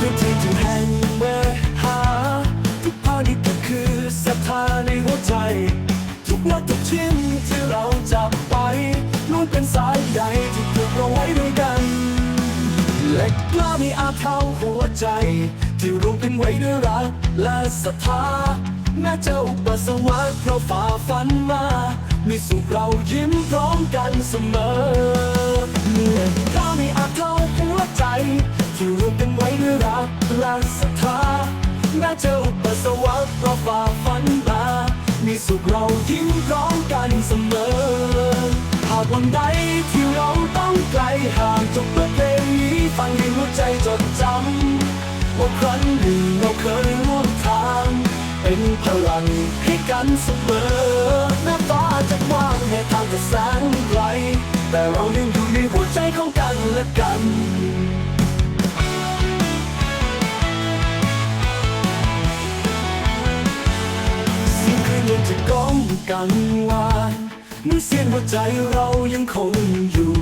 ทุกที่ทุกแห่งเมื่อหา ทุกภาคนี้ก็คือศรัทธาในหัวใจ ทุกนัดทุกชิ้นที่เราจับไปล้วนเป็นสายใหญ่ที่ถูกเราไว้ด้วยกันเหล็กกล้ามีอาเท้าหัวใจ ที่รวมเป็นไว้ด้วยรักและศรัทธาแม้จะอุปสรรคเราฝ่าฟันมา มีสุขเรายิ้มพร้อมกันเสมอ ม้จะอุปสรรคเพราะฝ่าฟันมามีสุขเรายิ้มร้อมกันเสมอ หากวันใดที่เราต้องไกลห่างจบเพื่อเพลงนี้ฟังให้หัวใจจดจำว่าครั้งหนึ่งเราเคยร่วมทาง เป็นพลังให้กันเสมอแม้ฟ้าจะกว้างแม้ทางจะแสนไกล แต่เรายังอยู่ในหัวใจของกันและกัน เสียงคลื่นจะก้องกังวานมื่เสียงหัวใจเรายังคงอยู่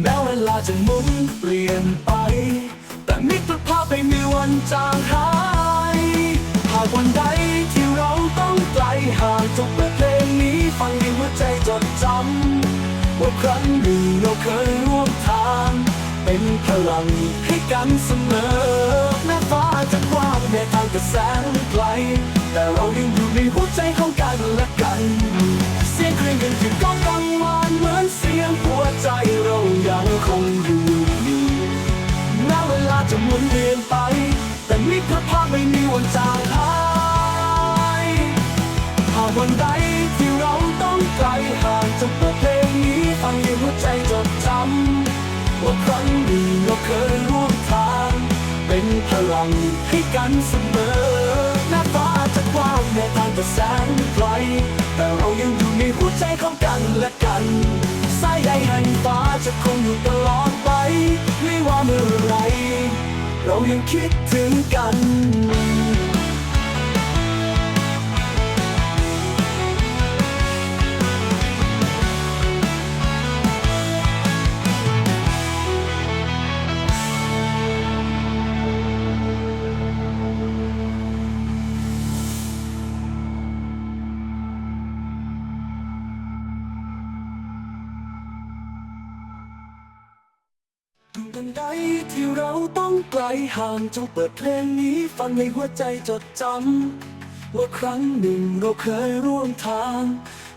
แม้เวลาจะหมุนเปลี่ยนไป แต่มิตรภาพไม่มีวันจางหายหากวันใดที่เราต้องไกลห่างจบเพื่อเพลงนี้ฟังให้หัวใจจดจำว่าครั้งหนึ่งเราเคยร่วมทาง เป็นพลังให้กันเสมอ แม้ทางจะแสนไกล แต่เรายังอยู่ในหัวใจของกันและกัน เสียงเครื่องกันคือก้องกังวานเหมือนเสียงหัวใจเรายังคงอยู่แม้เวลาจะหมุนเวียนไป แต่มิตรภาพไม่มีวันจางหายหากวันใดที่เราต้องไกลห่างจากบทเพลงนี้ฟังให้หัวใจจดจำว่าครั้งหนึ่งเราเคยังให้กันเสมอ หน้าฟ้าอาจจะกว้างแม้ทางจะแสนไกล แต่เรายังอยู่ในหัวใจของกันและกัน สายใยแห่งฟ้าจะคงอยู่ตลอดไป ไม่ว่าเมื่อไร เรายังคิดถึงกัน ทันใดที่เราต้องไกลห่างจงเปิดเพลงนี้ฟังในหัวใจจดจำว่าครั้งหนึ่งเราเคยร่วมทาง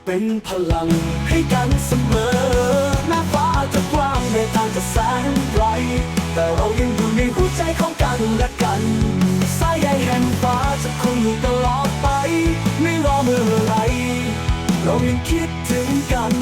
เป็นพลังให้กันเสมอ แม้ฟ้าจะกว้างแม้ทางจะแสนไกล แต่เรายังอยู่ในหัวใจของกันและกันสายใยแห่งฟ้าจะคงอยู่ตลอดไป ไม่รอเมื่อไร เรายังคิดถึงกัน